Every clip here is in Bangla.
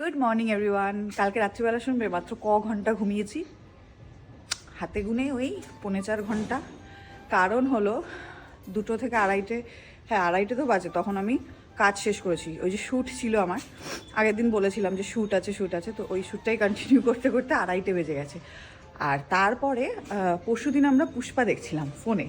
গুড মর্নিং এভরিওয়ান কালকে রাত্রিবেলা শুনবে, মাত্র ক ঘণ্টা ঘুমিয়েছি। হাতে গুনে ওই পৌনে চার ঘণ্টা। কারণ হলো, দুটো থেকে আড়াইটে হ্যাঁ আড়াইটে তো বাজে, তখন আমি কাজ শেষ করেছি। ওই যে শ্যুট ছিল আমার। আগের দিন বলেছিলাম যে শ্যুট আছে শ্যুট আছে, তো ওই শ্যুটটাই কন্টিনিউ করতে করতে আড়াইটে বেজে গেছে। আর তারপরে পরশু দিন আমরা পুষ্পা দেখছিলাম ফোনে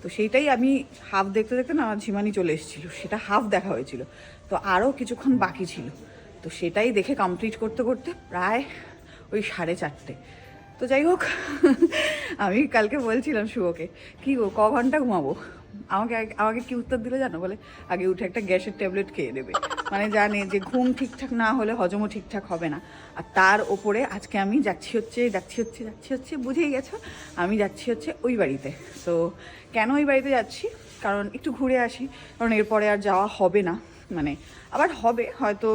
তো সেইটাই আমি হাফ দেখতে দেখতে না, ঝিমানি চলে এসেছিল। সেটা হাফ দেখা হয়েছিল। তো আরও কিছুক্ষণ বাকি ছিল। তো সেটাই দেখে কমপ্লিট করতে করতে প্রায় ওই সাড়ে চারটে। তো যাই হোক, আমি কালকে বলছিলাম শুভকে কি গো, ক ঘণ্টা ঘুমাবো? আমাকে আমাকে কি উত্তর দিলে জানো বলে? আগে উঠে একটা গ্যাসের ট্যাবলেট খেয়ে দেবে মানে জানে যে ঘুম ঠিকঠাক না হলে হজমও ঠিকঠাক হবে না। আর তার ওপরে আজকে আমি যাচ্ছি হচ্ছে যাচ্ছি হচ্ছে যাচ্ছি হচ্ছে, বুঝেই গেছো? আমি যাচ্ছি হচ্ছে ওই বাড়িতে। তো কেন ওই বাড়িতে যাচ্ছি? কারণ একটু ঘুরে আসি। কারণ এরপরে আর যাওয়া হবে না। মানে আবার হবে, হয়তো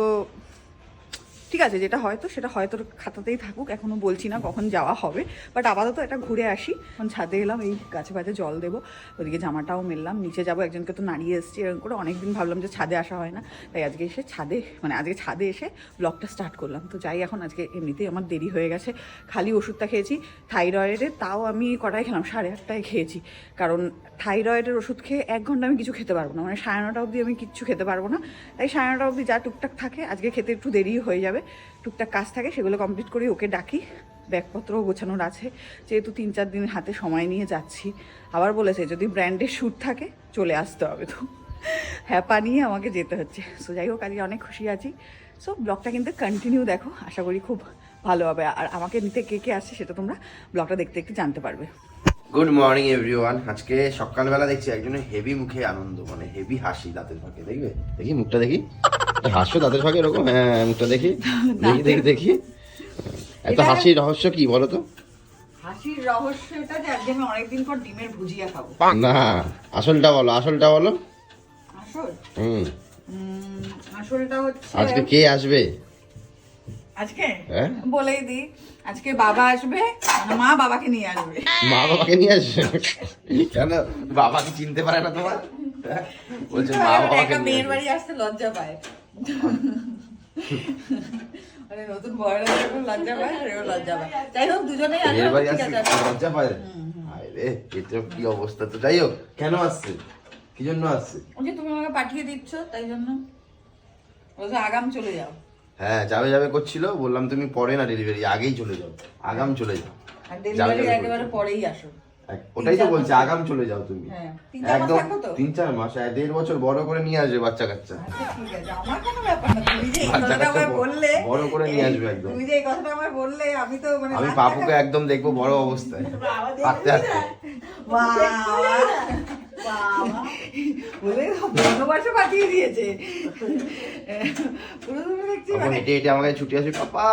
ঠিক আছে, যেটা হয়তো সেটা হয়তো খাতাতেই থাকুক, এখনও বলছি না কখন যাওয়া হবে। বাট আপাতত এটা ঘুরে আসি। এখন ছাদে এলাম, এই গাছে পাতে জল দেবো, ওদিকে জামাটাও মেললাম, নিচে যাব, একজনকে তো নাড়িয়ে এসেছি এরকম করে। অনেকদিন ভাবলাম যে ছাদে আসা হয় না, তাই আজকে এসে ছাদে মানে আজকে ছাদে এসে ব্লগটা স্টার্ট করলাম। তো যাই, এখন আজকে এমনিতেই আমার দেরি হয়ে গেছে, খালি ওষুধটা খেয়েছি থাইরয়েডের তাও আমি কটায় খেলাম? সাড়ে আটটায় খেয়েছি। কারণ থাইরয়েডের ওষুধ খেয়ে এক ঘণ্টা আমি কিছু খেতে পারব না। মানে সাড়ে নটা অবধি আমি কিচ্ছু খেতে পারব না। তাই সাড়ে নটা অবধি যা টুকটাক থাকে, আজকে খেতে একটু দেরি হয়ে যাবে। টুকটাক কাজ থাকে, সেগুলো কমপ্লিট করে ওকে ডাকি। ব্যাগপত্রও গোছানোর আছে। যেহেতু তিন চার দিন হাতে সময় নিয়ে যাচ্ছি। আবার বলেছে, যদি ব্র্যান্ডের শ্যুট থাকে, চলে আসতে হবে তো। হ্যাপা নিয়ে আমাকে যেতে হচ্ছে। সো যাই হোক, আজকে অনেক খুশি আছি। সো ব্লগটা কিন্তু কন্টিনিউ দেখো। আশা করি খুব ভালো হবে। আর আমাকে নিতে কে কে আসছে, সেটা তোমরা ব্লগটা দেখতে দেখতে জানতে পারবে। গুড মর্নিং এভরিওয়ান আজকে সকালবেলা দেখছি একজনের হেভি মুখে আনন্দ মানে হেভি হাসি দাঁতের ফাঁকে। দেখবে? দেখি মুখটা দেখি। হাসছো দাঁতের ফাঁকে এরকম? হ্যাঁ মুখটা দেখি। দেখি দেখি দেখি। এত হাসির রহস্য কি বলো তো? হাসির রহস্য এটা যে আজকে আমি অনেকদিন পর ডিমের ভুজিয়া খাব। না আসলটা বলো আসলটা বলো। আসল? হুম। আসলটা হচ্ছে আজকে কে আসবে? আজকে? হ্যাঁ? বলেই দি আজকে বাবা আসবে মানে মা বাবাকে নিয়ে আসবে। মা বাবাকে নিয়ে আসবে? কেন? বাবাকে চিনতে পারে না তোমার? হ্যাঁ? বলছে মা বাবাকে মেয়ের বাড়ি আসতে লজ্জা পায়। মানে নতুন বয়রা যখন লজ্জা পায়? সেও লজ্জা পায়। যাই হোক দুজনেই আসবে মেয়ের বাড়ি আসছে লজ্জা পায় এটা কি অবস্থা তো? যাই হোক কেন আসছে? কি জন্য আসছে? ওই যে তুমি আমাকে পাঠিয়ে দিচ্ছ তাই জন্য। বলছে আগাম চলে যাও। হ্যাঁ যাবে যাবে করছিল। বললাম তুমি পরে না ডেলিভারি আগেই চলে যাও। আগাম চলে যাও। আর ডেলিভারি একেবারে পরেই আসো। ওটাই তো বলছি আগাম চলে যাও তুমি। হ্যাঁ, তিন চার মাস একদম তিন চার মাস এক দেড় বছর বড় করে নিয়ে আসবে বাচ্চা কাচ্চা। আমার বড়- বললে বড় করে নিয়ে আসবে একদম। তুমি যে এই কথাটা আমায় বললে আমি তো মানে আমি পাপুকে একদম দেখব বড় অবস্থায়। হাঁটতে হাঁটতে। বাবা বাবা বলে বনবাসে পাঠিয়ে দিয়েছে। পুরো তুমি দেখছি তখন মানে হেঁটে হেঁটে আমাকে ছুটি আসবে পাপা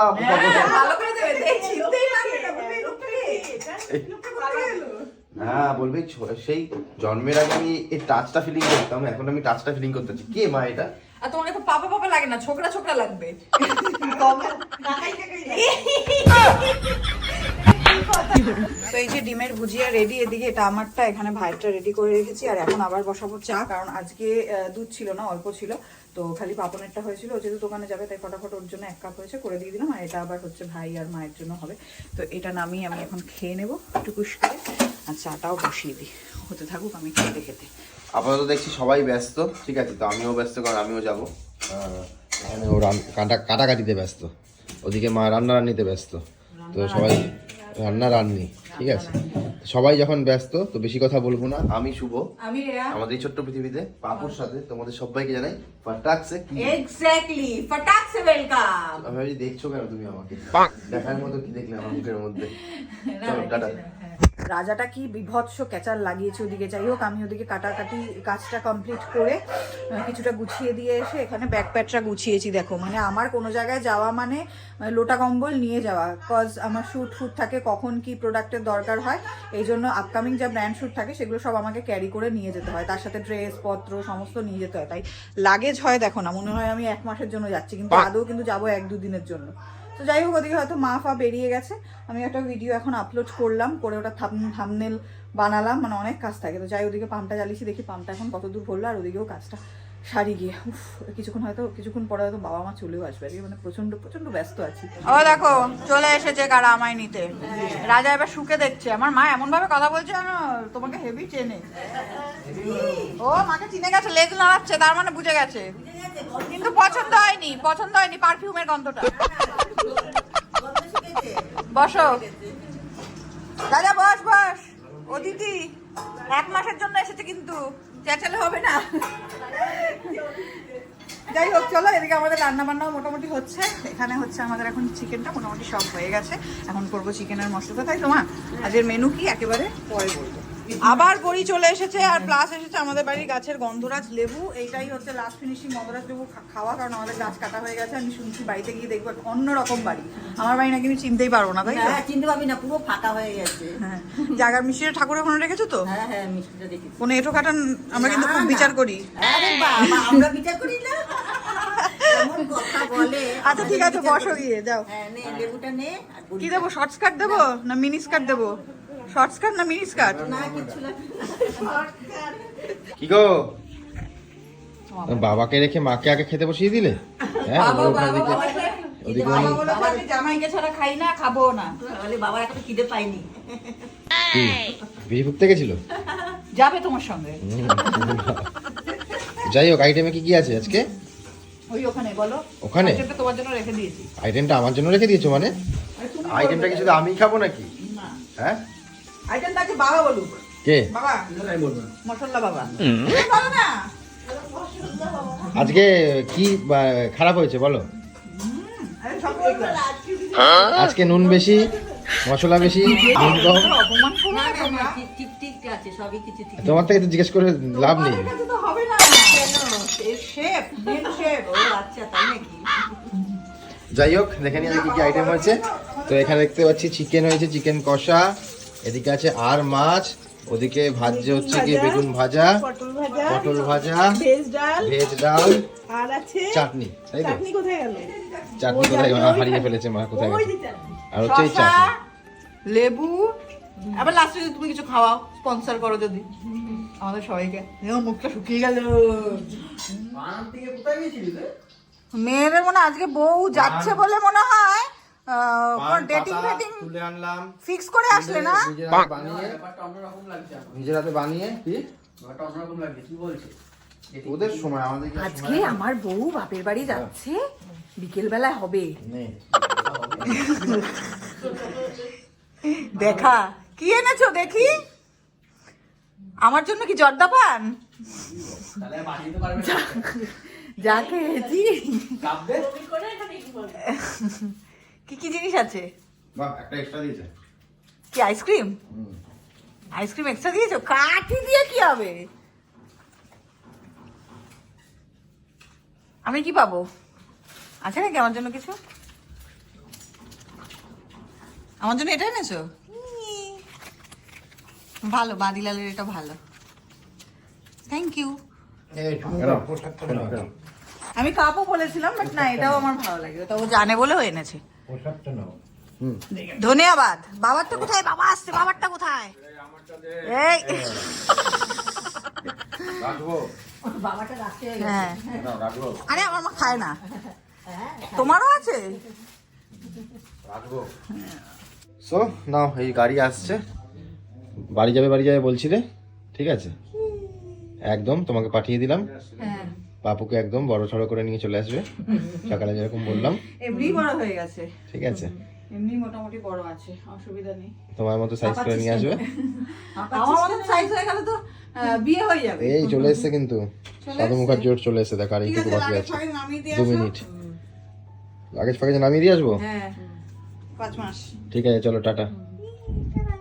হ্যাঁ বলবে সেই জন্মের আগে আমি এই টাচটা ফিলিং করতাম, এখন আমি টাচটা ফিলিং করতে পারছি কে মা এটা? আর তোমার এখন পাপা পাপা লাগে না, ছোকরা ছোকরা লাগবে। এই যে ডিমের ভুজিয়া রেডি এদিকে এটা আমারটা, এখানে ভাইটা রেডি করে রেখেছি, আর এখন আবার বসাবো চা, কারণ আজকে দুধ ছিল না, অল্প ছিল, তো খালি পাপনেরটা হয়েছিল যেহেতু দোকানে যাবে, তাই ফটাফট ওর জন্য এক কাপ হয়েছে করে দিয়ে দিলাম, আর এটা আবার হচ্ছে ভাই আর মায়ের জন্য হবে। তো এটা নামিয়ে আমি এখন খেয়ে নেব টুকুস করে। আর চাটাও বসিয়ে দিই। হতে থাকুক আমি খেতে খেতে। আপাতত দেখছি সবাই ব্যস্ত ঠিক আছে? তো আমিও ব্যস্ত কারণ আমিও যাব। এখানে ও কাটা কাটাকাটিতে ব্যস্ত। ওদিকে মা রান্না রান্নিতে ব্যস্ত। তো সবাই রান্না রান্নি ঠিক আছে? সবাই যখন ব্যস্ত তো বেশি কথা বলব না। আমি শুভ। আমি রেয়া। আমাদের এই ছোট্ট পৃথিবীতে পাপুর সাথে তোমাদের সবাইকে জানাই ফাটাকসে কি? এক্স্যাক্টলি ফটাক সে ওয়েলকাম আমি ভাবছি দেখছ কেন তুমি আমাকে? দেখার মতো কি দেখলে আমার মুখের মধ্যে? চলো টাটা। রাজাটা কি বিভৎস ক্যাচার লাগিয়েছে ওদিকে? যাই হোক আমি ওদিকে কাটাকাটি কাজটা কমপ্লিট করে কিছুটা গুছিয়ে দিয়ে এসে এখানে ব্যাগ প্যাটটা গুছিয়েছি দেখো। মানে আমার কোনো জায়গায় যাওয়া মানে লোটা কম্বল নিয়ে যাওয়া। কজ আমার শ্যুট ফুট থাকে কখন কি প্রোডাক্টের দরকার হয় এই জন্য আপকামিং যা ব্র্যান্ড শ্যুট থাকে সেগুলো সব আমাকে ক্যারি করে নিয়ে যেতে হয়। তার সাথে ড্রেস পত্র সমস্ত নিয়ে যেতে হয়। তাই লাগেজ হয় দেখো না মনে হয় আমি এক মাসের জন্য যাচ্ছি কিন্তু আদৌ কিন্তু যাব এক দুদিনের জন্য। তো যাই হোক ওদিকে হয়তো মা ফা বেরিয়ে গেছে। আমি একটা ভিডিও এখন আপলোড করলাম করে ওটা থাম থামনেল বানালাম মানে অনেক কাজ থাকে। তো যাই ওদিকে পাম্পটা জ্বালিয়েছি দেখি পাম্পটা এখন কত দূর ভরলো আর ওদিকেও কাজটা শাড়ি গিয়ে। উফ, কিছুক্ষণ হয়তো কিছুক্ষণ পরে হয়তো বাবা মা চলেও আসবে। আজকে মানে প্রচণ্ড প্রচণ্ড ব্যস্ত আছি। ও দেখো চলে এসেছে কারা আমায় নিতে। রাজা এবার শুকে দেখছে। আমার মা এমন ভাবে কথা বলছে তোমাকে হেভি চেনে। ও মাকে চিনে গেছে লেজ নাড়াচ্ছে তার মানে বুঝে গেছে। কিন্তু পছন্দ হয়নি পছন্দ হয়নি পারফিউমের গন্ধটা। বসো। দাদা, বস বস। দিদি এক মাসের জন্য এসেছে কিন্তু। চেঁচালে হবে না। যাই হোক, চলো, এদিকে আমাদের রান্না বান্নাও মোটামুটি হচ্ছে। এখানে হচ্ছে আমাদের এখন চিকেনটা মোটামুটি সব হয়ে গেছে। এখন করব চিকেনের মশলাটা। তাই তোমার মা আজকের মেনু কি? একেবারে পরে বলব। আবার বড়ি চলে এসেছে আর প্লাস এসেছে আমাদের বাড়ির গাছের গন্ধরাজ লেবু। এইটাই হচ্ছে লাস্ট ফিনিশিং গন্ধরাজ লেবু খাওয়া কারণ আমাদের গাছ কাটা হয়ে গেছে। আমি শুনছি বাড়িতে গিয়ে দেখব অন্যরকম বাড়ি। আমার বাড়ি নাকি আমি চিনতেই পারব না তাই হ্যাঁ চিনতে পারবি না পুরো ফাঁকা হয়ে গেছে। হ্যাঁ। জাগার মিষ্টিটা ঠাকুরের ওখানে রেখেছো তো? হ্যাঁ হ্যাঁ মিষ্টিটা দেখেছি কোনো এটো কাটান আমরা কিন্তু খুব। বিচার করি। আরে বাবা আমরা বিচার করি না। আচ্ছা ঠিক আছে বসো গিয়ে যাও। হ্যাঁ লেবুটা নে কি দেবো শর্ট স্কার্ট দেবো না মিনি স্কার্ট দেবো? শর্ট স্কার্ট না মিনি স্কার্ট না কিছু লাগবে কি গো? বাবাকে রেখে মাকে আগে খেতে বসিয়ে দিলে? হ্যাঁ ওখানে দিকে ওদিকে বাবা অনেক- বলেছে আমি জামাইকে ছাড়া খাই না খাব না। বলে বাবার এখন খিদে পাইনি বিড়ি ফুটতে গেছিল? যাবে তোমার সঙ্গে। যাই হোক আইটেমে কি কি আছে আজকে? ওই ওখানে বলো। ওখানে? আইটেমটা তোমার জন্য রেখে দিয়েছি। আইটেমটা আমার জন্য রেখে দিয়েছ মানে? আইটেমটা কি শুধু আমি খাব নাকি? হ্যাঁ? বাবা বলুক। কে? বাবা? মশলা বাবা। বলো না? আজকে কি খারাপ হয়েছে বলো? আছে। আজকে নুন বেশি মশলা বেশি নুন কম। তোমরা। ঠিক ঠিক ঠিক আছে সবই কিছু ঠিক তোমার থেকে তো জিজ্ঞেস করে লাভ নেই। মেন আচ্ছা যাই হোক দেখে নিয়ে কি কি আইটেম হয়েছে। তো এখানে দেখতে পাচ্ছি চিকেন হয়েছে চিকেন কষা। এদিকে আছে আর মাছ ওদিকে ভাজছে হচ্ছে কি বেগুন ভাজা পটল ভাজা ভেজ ডাল আর আছে চাটনি তাই তো? চাটনি কোথায় গেল? চাটনি কোথায় গেল? হারিয়ে ফেলেছে মা কোথায় গেছে? আর হচ্ছে এই চাটনি। লেবু আবার লাস্টে যদি তুমি কিছু খাওয়াও স্পন্সর করো যদি। আমাদের সবাইকে। এও মুখটা শুকিয়ে গেল। মেয়েদের মনে হয় আজকে বউ যাচ্ছে বলে মনে হয় ডেটিং ফেটিং তুলে আনলাম। ফিক্স করে আসলে না? বানিয়ে। নিজের হাতে বানিয়ে কি? কি আজকে সময়? আমার বউ বাপের বাড়ি যাচ্ছে বিকেল বেলায় হবে দেখা কি এনেছো দেখি? আমার জন্য কি জর্দা পান? যা- যা খেয়েছি। কি কি জিনিস আছে? বাহ একটা এক্সট্রা দিয়েছে। কি আইসক্রিম আইসক্রিম এক্সট্রা দিয়েছ? কাঠি দিয়ে কি হবে? আমি কি পাবো? আছে নাকি আমার জন্য কিছু? আমার জন্য এটা এনেছো। ভালো বাদিলালের এটা ভালো। Thank you. আমি কাপও বলেছিলাম বাট না এটাও আমার ভালো লাগে। ওটা ও জানে বলেও এনেছে। ধন্যবাদ। বাবারটা কোথায়? বাবা আসছে বাবারটা কোথায়? এই রাখব? বাবাটা রাখতে হয়ে গেছে। হ্যাঁ নাও, রাখব। আরে আমার মা খায় না। তোমারও আছে? রাখব। সো নাও এই গাড়ি আসছে। বাড়ি যাবে বাড়ি যাবে বলছিলে। ঠিক আছে? একদম তোমাকে পাঠিয়ে দিলাম। হ্যাঁ। পাপুকে একদম বড় সড়ো করে নিয়ে চলে আসবে। সকালে যেরকম বললাম। এমনি বড় হয়ে গেছে। ঠিক আছে। এমনি মোটামুটি বড় আছে অসুবিধা নেই। তোমার মতো সাইজ করে নিয়ে আসবে। আমার মতন সাইজ হয়ে গেলে তো বিয়ে হয়ে যাবে। এই চলে এসছে কিন্তু। সাধু মুখার্জি চলে এসছে। দেখ আর ঠিক এইটুকু আছে বাকি আছে। দু মিনিট। লাগেজ ফাগেজ নামিয়ে দিয়ে আসব? হ্যাঁ পাঁচ মাস। ঠিক আছে চলো টাটা।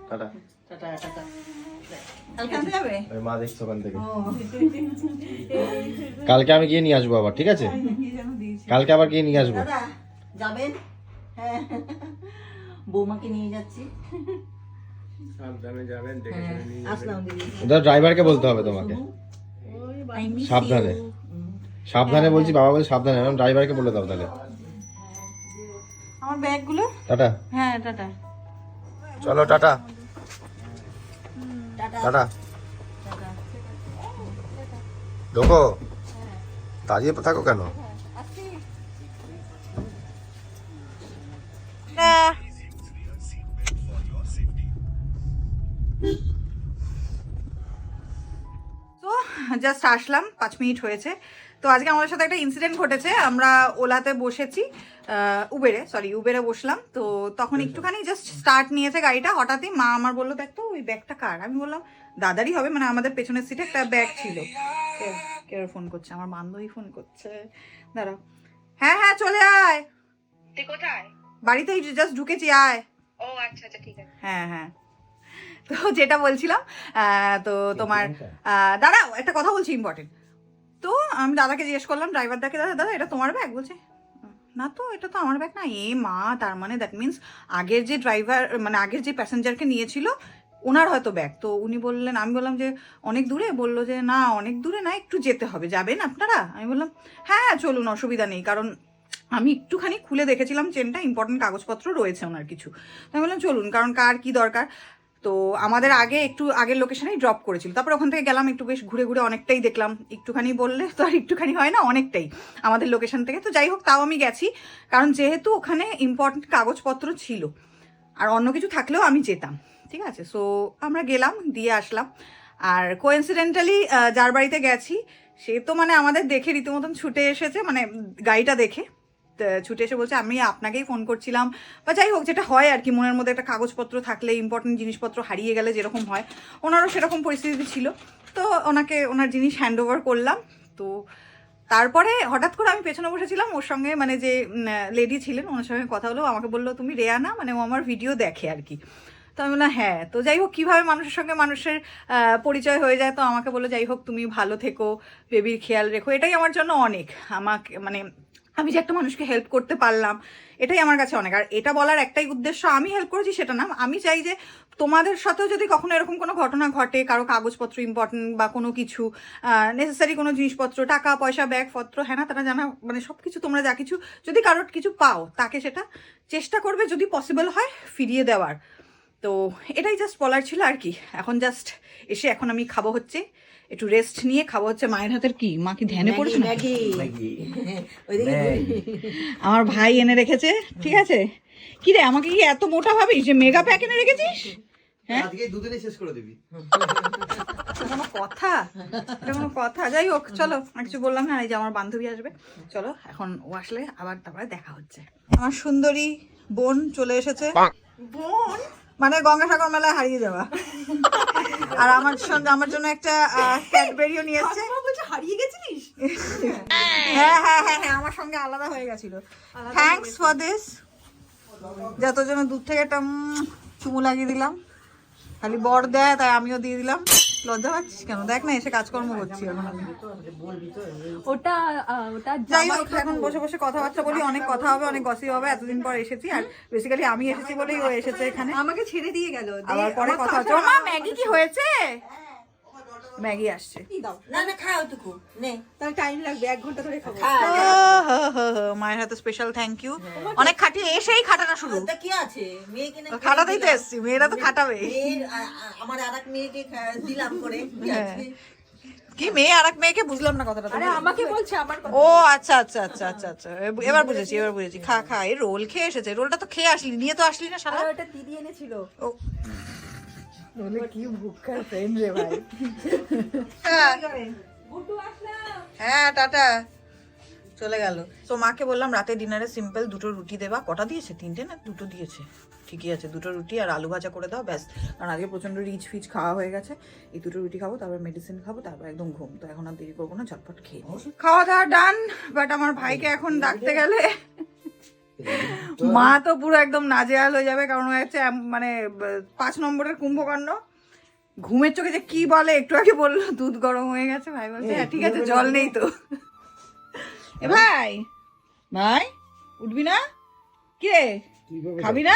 Tata tata tata. কালকে আমি গিয়ে নিয়ে আসব আবার ঠিক আছে? যেন দিয়েছি কালকে আবার গিয়ে নিয়ে আসব। যাবেন? হ্যাঁ। বৌমাকে নিয়ে যাচ্ছি। হ্যাঁ, আসলাম দিদি। ওটা ড্রাইভারকে বলতে হবে তোমাকে। সাবধানে। সাবধানে বলছি বাবা বলছি সাবধানে ড্রাইভারকে বলে দাও তাহলে। আমার ব্যাগগুলো? টাটা। হ্যাঁ টাটা। চলো টাটা। টাটা। ঢোকো। দাঁড়িয়ে থাকো কেন? জাস্ট আসলাম পাঁচ মিনিট হয়েছে। তো আজকে আমাদের সাথে একটা ইনসিডেন্ট ঘটেছে আমরা ওলাতে বসেছি উবেরে সরি উবেরে বসলাম তো তখন একটুখানি জাস্ট স্টার্ট নিয়েছে গাড়িটা হঠাৎই মা আমার বলল দেখ তো ওই ব্যাগটা কার? আমি বললাম দাদারই হবে মানে আমাদের পেছনের সিটে একটা ব্যাগ ছিল। কে- কে ফোন করছে? আমার বান্ধবী ফোন করছে। দাঁড়াও। হ্যাঁ হ্যাঁ চলে আয়। তুই কোথায়? বাড়িতেই জাস্ট ঢুকেছি আয়। ও আচ্ছা আচ্ছা ঠিক আছে। হ্যাঁ হ্যাঁ। তো যেটা বলছিলাম তো তোমার দাদা একটা কথা বলছি ইম্পর্টেন্ট তো আমি দাদাকে জিজ্ঞেস করলাম ড্রাইভার ড্রাইভারদাকে দাদা দাদা, এটা তোমার ব্যাগ বলছে, না তো, এটা তো আমার ব্যাগ না। এ মা, তার মানে দ্যাট মিন্স আগের যে ড্রাইভার মানে আগের যে প্যাসেঞ্জারকে নিয়েছিল, ওনার হয়তো ব্যাগ তো উনি বললেন, আমি বললাম যে, অনেক দূরে? বলল যে, না, অনেক দূরে না, একটু যেতে হবে। যাবেন আপনারা? আমি বললাম হ্যাঁ চলুন, অসুবিধা নেই। কারণ আমি একটুখানি খুলে দেখেছিলাম চেনটা ইম্পর্টেন্ট কাগজপত্র রয়েছে ওনার কিছু। আমি বললাম, চলুন, কারণ কার কি দরকার? তো আমাদের আগে একটু আগের লোকেশনেই ড্রপ করেছিল। তারপর ওখান থেকে গেলাম, একটু বেশ ঘুরে ঘুরে অনেকটাই দেখলাম। একটুখানি বললে তো আর একটুখানি হয় না, অনেকটাই আমাদের লোকেশন থেকে। তো যাই হোক, তাও আমি গেছি। কারণ যেহেতু ওখানে ইম্পর্টেন্ট কাগজপত্র ছিল, আর অন্য কিছু থাকলেও আমি যেতাম, ঠিক আছে? সো আমরা গেলাম, দিয়ে আসলাম। আর কোইন্সিডেন্টালি যার বাড়িতে গেছি, সে তো মানে আমাদের দেখে রীতিমতন ছুটে এসেছে মানে গাড়িটা দেখে। ছুটে এসে বলছে, আমি আপনাকেই ফোন করছিলাম। বা যাই হোক, যেটা হয় আর কি, মনের মধ্যে একটা কাগজপত্র থাকলে ইম্পর্টেন্ট জিনিসপত্র হারিয়ে গেলে যেরকম হয়, ওনারও সেরকম পরিস্থিতি ছিল। তো ওনাকে, ওনার জিনিস হ্যান্ড করলাম। তো তারপরে হঠাৎ করে আমি পেছনে বসেছিলাম, ওর সঙ্গে মানে যে লেডি ছিলেন, ওনার সঙ্গে কথা হলো। আমাকে বলল, তুমি রেয়া না মানে ও আমার ভিডিও দেখে আর কি। তো আমি বললাম হ্যাঁ। তো যাই হোক, কীভাবে মানুষের সঙ্গে মানুষের পরিচয় হয়ে যায়, তো আমাকে বলল, যাই হোক, তুমি ভালো থেকো বেবির খেয়াল রেখো। এটাই আমার জন্য অনেক। আমাকে মানে আমি যে একটা মানুষকে হেল্প করতে পারলাম, এটাই আমার কাছে অনেক। আর এটা বলার একটাই উদ্দেশ্য, আমি হেল্প করেছি সেটা না, আমি চাই যে তোমাদের সাথেও যদি কখনো এরকম কোনো ঘটনা ঘটে, কারও কাগজপত্র ইম্পর্টেন্ট বা কোনো কিছু নেসেসারি কোনো জিনিসপত্র, টাকা, পয়সা ব্যাগপত্র হ্যাঁ না, তারা জানা মানে সব কিছু তোমরা যা কিছু, যদি কারোর কিছু পাও, তাকে সেটা চেষ্টা করবে যদি পসিবল হয় ফিরিয়ে দেওয়ার। তো এটাই জাস্ট বলার ছিল আর কি। এখন জাস্ট এসে এখন আমি খাব হচ্ছে। একটু রেস্ট নিয়ে খাব হচ্ছে মায়ের হাতের কি? মা কি ধ্যানে পড়েছে? আমার ভাই এনে রেখেছে ঠিক আছে? কি রে আমাকে কি এত মোটা ভাবিস? যে মেগা প্যাক এনে রেখেছিস? হ্যাঁ? আজকে দুদিনে শেষ করে দিবি। কোনো কথা? এটা কোনো কথা? যাই হোক চলো আর কিছু বললাম না এই যে আমার বান্ধবী আসবে। চলো এখন ও আসলে আবার তারপরে দেখা হচ্ছে। আমার সুন্দরী বোন চলে এসেছে। বোন? মানে গঙ্গাসাগর মেলায় হারিয়ে যাওয়া। আর আমার সঙ্গে আমার জন্য একটা ক্যাডবেরিও নিয়ে এসেছে হারিয়ে গেছিলিস? হ্যাঁ হ্যাঁ হ্যাঁ হ্যাঁ আমার সঙ্গে আলাদা হয়ে গেছিল। থ্যাংকস ফর দিস যত জন্য দূর থেকে একটা চুমু লাগিয়ে দিলাম। খালি বর দেয় তাই আমিও দিয়ে দিলাম। লজ্জা পাচ্ছিস কেন? দেখ না এসে কাজকর্ম করছি এখন আমি। ওটা ওটা যাই হোক এখন বসে বসে কথাবার্তা বলি অনেক কথা হবে অনেক গসি হবে এতদিন পর এসেছি আর বেসিক্যালি আমি এসেছি বলেই ও এসেছে এখানে। আমাকে ছেড়ে দিয়ে গেল। আবার পরে কথা হচ্ছে মা ম্যাগি কি হয়েছে? ম্যাগি আসছে। না না খা ওটুকু নে। তাহলে টাইম লাগবে এক ঘণ্টা ধরে খাব। মায়ের হাতে স্পেশাল থ্যাংক ইউ অনেক খাটিয়ে এসেই খাটানো শুরু। তা কি আছে? মেয়েকে না খাটাতেই তো এসছি মেয়েরা তো খাটাবে। আমার আর এক মেয়েকে দিলাম করে। কি মেয়ে আর এক মেয়েকে? বুঝলাম না কথাটা আরে আমাকে বলছে আমার কথা। ও আচ্ছা আচ্ছা আচ্ছা আচ্ছা আচ্ছা। এবার বুঝেছি এবার বুঝেছি। খা খা এই রোল খেয়ে এসেছে। রোলটা তো খেয়ে আসলি নিয়ে তো আসলি না শালা। আর ওটা দিদি এনেছিল। ও। রোলে কি ভুক্কার ফ্রেন্ড রে ভাই? হ্যাঁ। টাটা। চলে গেল। তো মাকে বললাম রাতে ডিনারে সিম্পল দুটো রুটি দেবা। কটা দিয়েছে? তিনটে না দুটো দিয়েছে? ঠিকই আছে দুটো রুটি আর আলু ভাজা করে দাও ব্যাস। কারণ আজকে প্রচণ্ড রিচ ফিচ খাওয়া হয়ে গেছে। এই দুটো রুটি খাব তারপর মেডিসিন খাব তারপর একদম ঘুম। তো এখন আর দেরি করব না ঝটপট খেয়ে। খাওয়া দাওয়া ডান বাট আমার ভাইকে এখন ডাকতে গেলে মা তো পুরো একদম নাজেহাল হয়ে যাবে কারণ ও হচ্ছে মানে পাঁচ নম্বরের কুম্ভকর্ণ। ঘুমের চোখে যে কি বলে একটু আগে বলল দুধ গরম হয়ে গেছে ভাই বলছে হ্যাঁ ঠিক আছে জল নেই তো। এ ভাই ভাই উঠবি না? কে খাবি না?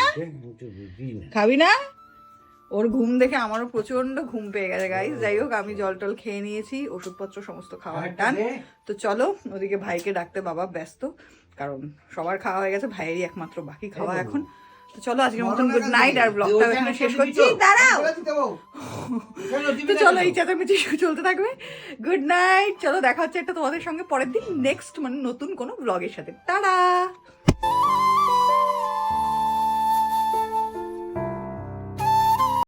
খাবি না? ওর ঘুম দেখে আমারও প্রচণ্ড ঘুম পেয়ে গেছে গাইস যাই হোক আমি জল টল খেয়ে নিয়েছি ওষুধপত্র সমস্ত খাওয়ার টান তো চলো ওদিকে ভাইকে ডাকতে বাবা ব্যস্ত। কারণ সবার খাওয়া হয়ে গেছে ভাইয়েরই একমাত্র বাকি খাওয়া এখন। তো চলো আজকের মতন গুড নাইট আর ব্লগটা এখানে শেষ করছি। দাঁড়াও। তো চলো এই চেঁচামেচি চলতে থাকবে। গুড নাইট চলো দেখা হচ্ছে একটা তোমাদের সঙ্গে পরের দিন নেক্সট মানে নতুন কোনো ব্লগের সাথে। টাটা!